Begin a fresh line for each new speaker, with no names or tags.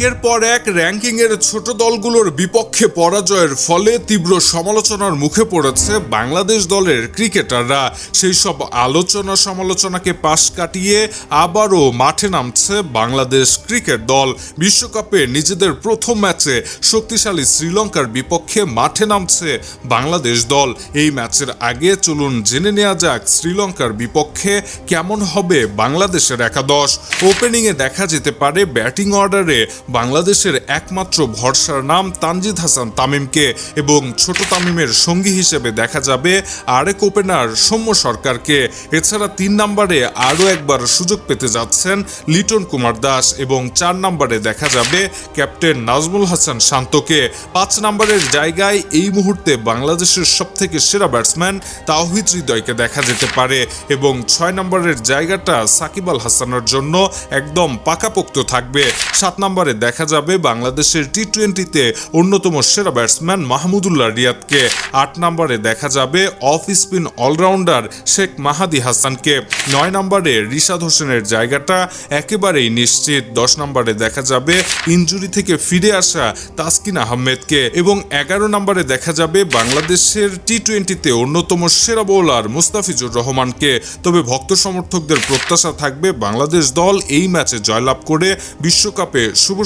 একের পর এক র্যাঙ্কিংয়ের ছোট দলগুলোর বিপক্ষে পরাজয়ের ফলে তীব্র সমালোচনার মুখে পড়েছে বাংলাদেশ দলের ক্রিকেটাররা। সেই সব আলোচনা সমালোচনাকে পাশ কাটিয়ে আবারও মাঠে নামছে বাংলাদেশ ক্রিকেট দল। বিশ্বকাপে নিজেদের প্রথম ম্যাচে শক্তিশালী শ্রীলঙ্কার বিপক্ষে মাঠে নামছে বাংলাদেশ দল। এই ম্যাচের আগে চলুন জেনে নেওয়া যাক শ্রীলঙ্কার বিপক্ষে কেমন হবে বাংলাদেশের একাদশ। ওপেনিংয়ে দেখা যেতে পারে ব্যাটিং অর্ডারে বাংলাদেশের একমাত্র ভরসার নাম তানজিদ হাসান তামিমকে এবং ছোট তামিমের সঙ্গী হিসেবে দেখা যাবে আরেক ওপেনার সৌম্য সরকারকে। এছাড়া তিন নম্বরে আরও একবার সুযোগ পেতে যাচ্ছেন লিটন কুমার দাস এবং চার নম্বরে দেখা যাবে ক্যাপ্টেন নাজমুল হাসান শান্তকে। পাঁচ নম্বরের জায়গায় এই মুহূর্তে বাংলাদেশের সবথেকে সেরা ব্যাটসম্যান তাওহিদ হৃদয়কে দেখা যেতে পারে এবং ছয় নম্বরের জায়গাটা সাকিব আল হাসানের জন্য একদম পাকাপোক্ত থাকবে। সাত নম্বরে দেখা যাবে বাংলাদেশের টি টোয়েন্টিতে অন্যতম সেরা ব্যাটসম্যান মাহমুদুল্লাহ রিয়াদকে। আট নম্বরে দেখা যাবে off spin allrounder Sheikh Mahadi হাসানকে। নয় নম্বরে রিশাদ হোসেনের জায়গাটা একেবারেই নিশ্চিত। দশ নম্বরে দেখা যাবে ইনজুরি থেকে ফিরে আসা তাসকিন আহমেদকে এবং এগারো নম্বরে দেখা যাবে বাংলাদেশের টি টোয়েন্টিতে অন্যতম সেরা বোলার মুস্তাফিজুর রহমানকে। তবে ভক্ত সমর্থকদের প্রত্যাশা থাকবে বাংলাদেশ দল এই ম্যাচে জয়লাভ করে বিশ্বকাপে শুভ